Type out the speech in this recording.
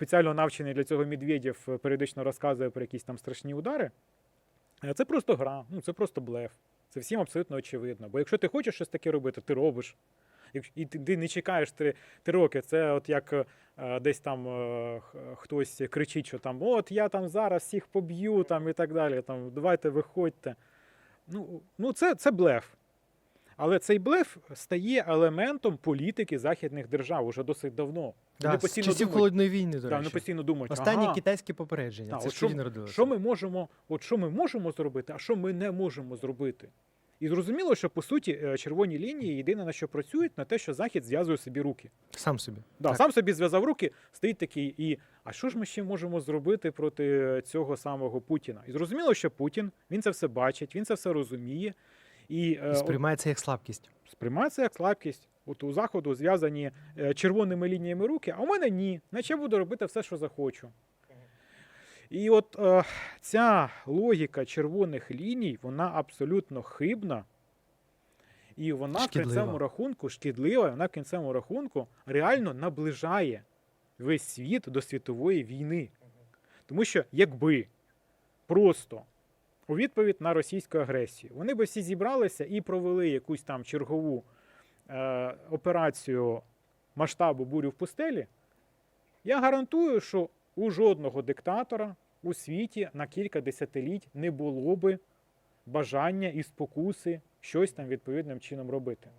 спеціально навчений для цього Медведєв е, періодично розказує про якісь там страшні удари. Е, Це просто гра, ну це просто блеф. Це всім абсолютно очевидно. Бо якщо ти хочеш щось таке робити, ти робиш. І ти, не чекаєш три, три роки. Це от як е, десь там е, хтось кричить, що там от я там зараз всіх поб'ю там і так далі. Там давайте виходьте. Ну, ну це, це блеф. Але цей блеф стає елементом політики західних держав уже досить давно. Да, з постійно часів думають, холодної війни, до да, вони постійно думають, Останні ага, китайські попередження. Так, Це от що- народилося. що ми можемо, от що ми можемо зробити, а що ми не можемо зробити. І зрозуміло, що по суті е, червоні лінії єдине на що працюють, на те, що Захід зв'язує собі руки. Сам собі. Да, Так. сам собі зв'язав руки, стоїть такий, і а що ж ми ще можемо зробити проти цього самого Путіна? І зрозуміло, що Путін він це все бачить, він це все розуміє. І, е, І сприймається як слабкість. сприймається як слабкість. От у заходу зв'язані е, червоними лініями руки, а у мене ні. Наче я буду робити все, що захочу. І от е, ця логіка червоних ліній, вона абсолютно хибна. І вона в кінцевому рахунку шкідлива, вона в кінцевому рахунку реально наближає весь світ до світової війни. Тому що якби просто у відповідь на російську агресію вони би всі зібралися і провели якусь там чергову е, операцію масштабу бурю в пустелі, я гарантую, що у жодного диктатора у світі на кілька десятиліть не було би бажання і спокуси щось там відповідним чином робити.